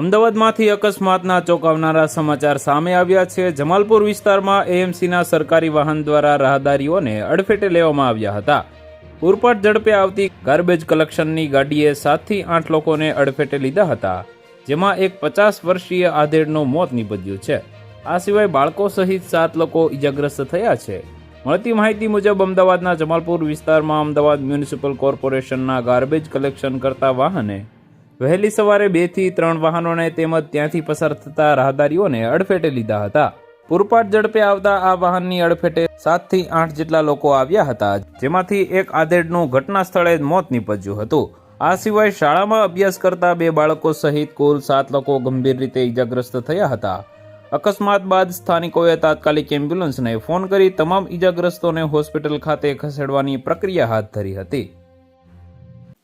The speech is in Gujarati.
અમદાવાદમાંથી અકસ્માતના ચોંકાવનારા સમાચાર સામે આવ્યા છે. જમાલપુર વિસ્તારમાં એએમસીના સરકારી વાહન દ્વારા રાહદારીઓને અડફેટે લેવામાં આવ્યા હતા. પૂરપાટ ઝડપે આવતી ગાર્બેજ કલેક્શનની ગાડીએ સાતથી આઠ લોકોને અડફેટે લીધા હતા, જેમાં એક પચાસ વર્ષીય આધેડનું મોત નીપજ્યું છે. આ સિવાય બાળકો સહિત સાત લોકો ઇજાગ્રસ્ત થયા છે. મળતી માહિતી મુજબ અમદાવાદના જમાલપુર વિસ્તારમાં અમદાવાદ મ્યુનિસિપલ કોર્પોરેશનના ગાર્બેજ કલેક્શન કરતા વાહને વહેલી સવારે બેથી ત્રણ વાહનોને તેમજ ત્યાંથી પસાર થતા રાહદારીઓને અડફેટે લીધા હતા. પૂરપાટ ઝડપે આવતા આ વાહનની અડફેટે સાતથી આઠ જેટલા લોકો આવ્યા હતા, જેમાંથી એક આધેડનું ઘટના સ્થળે મોત નીપજ્યું હતું. આ સિવાય શાળામાં અભ્યાસ કરતા બે બાળકો સહિત કુલ સાત લોકો ગંભીર રીતે ઇજાગ્રસ્ત થયા હતા. અકસ્માત બાદ સ્થાનિકોએ તાત્કાલિક એમ્બ્યુલન્સને ફોન કરી તમામ ઇજાગ્રસ્તોને હોસ્પિટલ ખાતે ખસેડવાની પ્રક્રિયા હાથ ધરી હતી.